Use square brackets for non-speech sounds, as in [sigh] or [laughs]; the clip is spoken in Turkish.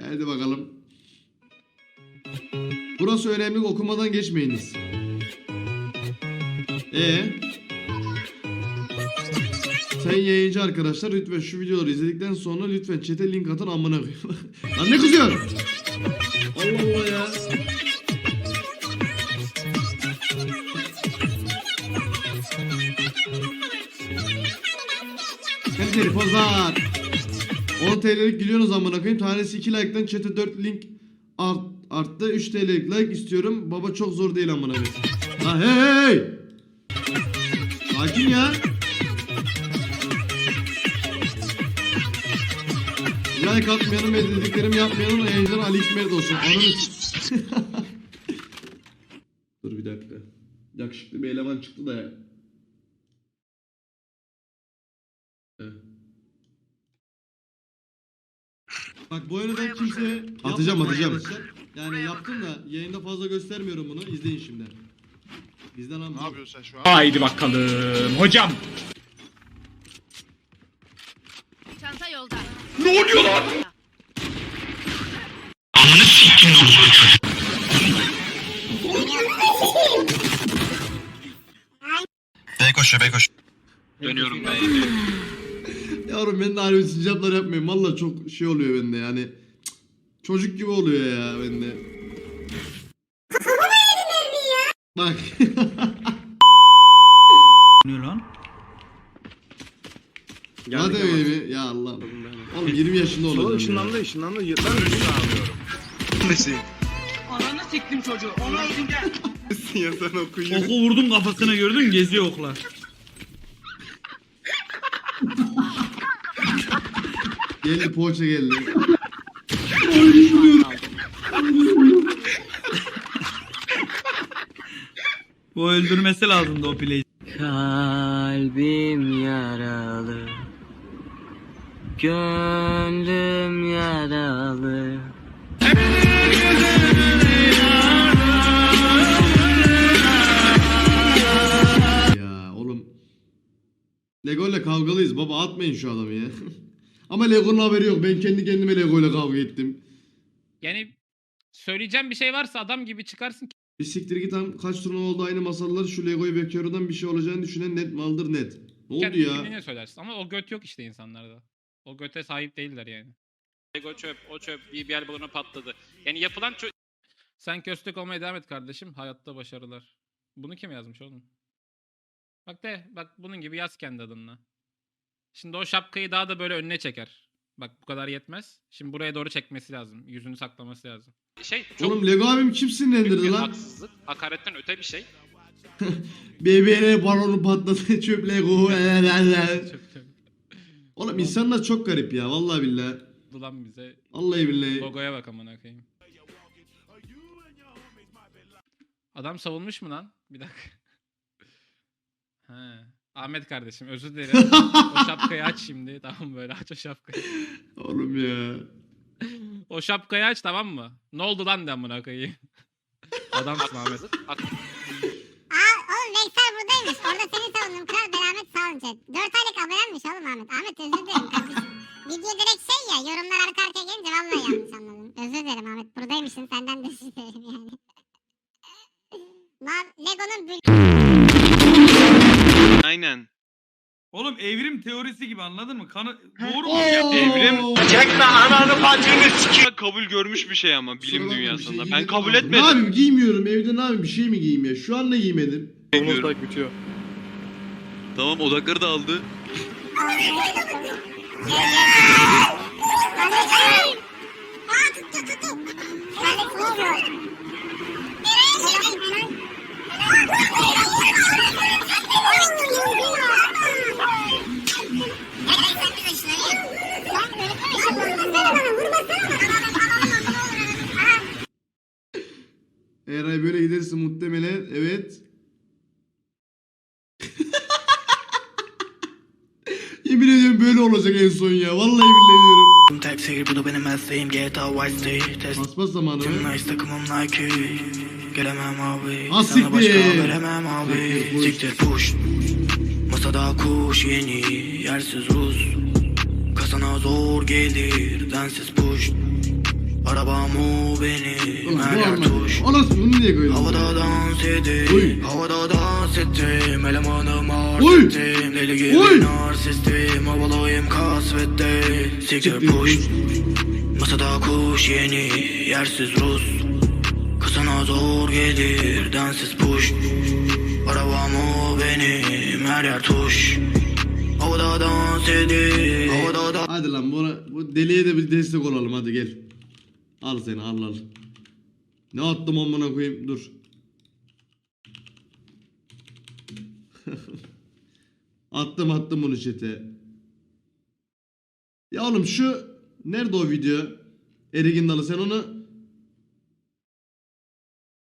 Hadi bakalım. Burası önemli okumadan geçmeyiniz. E Sen yayıncı arkadaşlar lütfen şu videoları izledikten sonra lütfen chat'e link atın amına. [laughs] Lan ne kızıyorsun? Allah Allah ya. Kaliteli pozlar. 10 TL'lik gülüyorsunuz amına koyayım. Tanesi 2 like'dan chat'e 4 link art, arttı. 3 TL'lik like istiyorum. Baba çok zor değil amına koyayım. Ha hey hey. Sakin ya. Like atmayanın ve dediklerimi yapmayanın yayıncıdan Ali İsmet olsun. Onun [laughs] Dur bir dakika. Yakışıklı bir eleman çıktı da ya. Bak bu oyunu kimse atacağım atacağım. Yani yaptım da yayında fazla göstermiyorum bunu. İzleyin şimdi. Bizden Ne yapıyorsun sen şu an? Haydi bakalım hocam. Çanta yolda. Ne oluyor lan? Bey koşuyor bey koşuyor. Dönüyorum ben. Yavrum ben de hani sincaplar yapmayayım. Valla çok şey oluyor bende yani. Cık, Çocuk gibi oluyor ya bende. Bak. [laughs] Ne lan? Hadi baby. Ya Allah. Oğlum 20 yaşında Sola olacağım ışınlandı ışınlandı. Ben ışınlanıyorum. Nesi? Ananı siktim çocuğu. Ona izin gel. ya sen okuyun. Oku vurdum kafasına gördün mü? Geziyor oklar. Geldi poğaça geldi. Bu öldürmesi lazımdı o play. Kalbim yaralı Gönlüm yaralı Ya oğlum. Lego ile kavgalıyız baba atmayın şu adamı ya. [laughs] Ama Lego'nun haberi yok. Ben kendi kendime Lego ile kavga ettim. Yani söyleyeceğim bir şey varsa adam gibi çıkarsın ki. Bir siktir git lan kaç turnuva oldu aynı masallar şu Lego'yu Bekio'dan bir şey olacağını düşünen net maldır net. Ne oldu kendi ya? kimliğine söylersin. Ama o göt yok işte insanlarda. O göte sahip değiller yani. Lego çöp, o çöp bir bir balonu patladı. Yani yapılan çö- Sen köstek olmaya devam et kardeşim. Hayatta başarılar. Bunu kim yazmış oğlum? Bak de bak bunun gibi yaz kendi adınla. Şimdi o şapkayı daha da böyle önüne çeker. Bak bu kadar yetmez. Şimdi buraya doğru çekmesi lazım. Yüzünü saklaması lazım. şey çok Oğlum Lego abim kim büyük sinirlendirdi bir lan? haksızlık. Hakaretten öte bir şey. [laughs] BBL balonu patladı çöp Lego. [laughs] Çöp çöp. Oğlum insanlar çok garip ya vallahi billahi. Ulan bize Vallahi billahi. logoya bak amına koyayım. Adam savunmuş mu lan? Bir dakika. [laughs] He. Ahmet kardeşim özür [laughs] dilerim. o şapkayı aç şimdi. Tamam böyle aç o şapkayı. Oğlum ya. O şapkayı aç tamam mı? Ne oldu lan de amına koyayım. Adamsın Ahmet. Aa oğlum Veysel buradaymış. Orada seni savundum. Kral ben Ahmet. 4 aylık abonemmiş oğlum Ahmet. Ahmet özür dilerim kardeşim. Video direkt şey ya yorumlar arka arkaya gelince vallahi yanlış anladım. Özür dilerim Ahmet. Buradaymışsın senden de özür dilerim yani. [laughs] Lan Lego'nun bül... Aynen. Oğlum evrim teorisi gibi anladın mı? Kanı doğru mu? Evrim. kabul görmüş bir şey ama Kusura bakma, bir şey giymedim. Ne etmedim. yapayım giymiyorum evde ne yapayım bir şey mi giyeyim ya? Şu an ne giymedim? Bonus bitiyor. Tamam odakları da aldı. Eğer böyle giderse muhtemelen evet. [laughs] Yemin ediyorum böyle olacak en son ya. Vallahi billahi diyorum. Taksi bu da benim GTA Vice City Test Basmaz zamanı mı? nice takımım Nike Gelemem abi Ha, siktir. veremem abi. Siktir push Masada kuş yeni Yersiz Rus Kasana zor gelir Densiz push Arabam o benim Ulan her yer tuş Orası bunu niye koydun? Havada dans Oy. ettim Havada dans ettim Elemanım Oy. arz ettim Deli gibi Oy. narsistim Havalıyım kasvette Siktir push. Masada kuş yeni Yersiz Rus Kısana zor gelir Densiz push Arabam o benim Her yer tuş Havada dans edip Havada dans Hadi lan bu, bu deliye de bir destek olalım hadi gel. Al seni al al. Ne attım amına koyayım dur. [laughs] attım attım bunu chat'e. Ya oğlum şu nerede o video? Erigin Dalı sen onu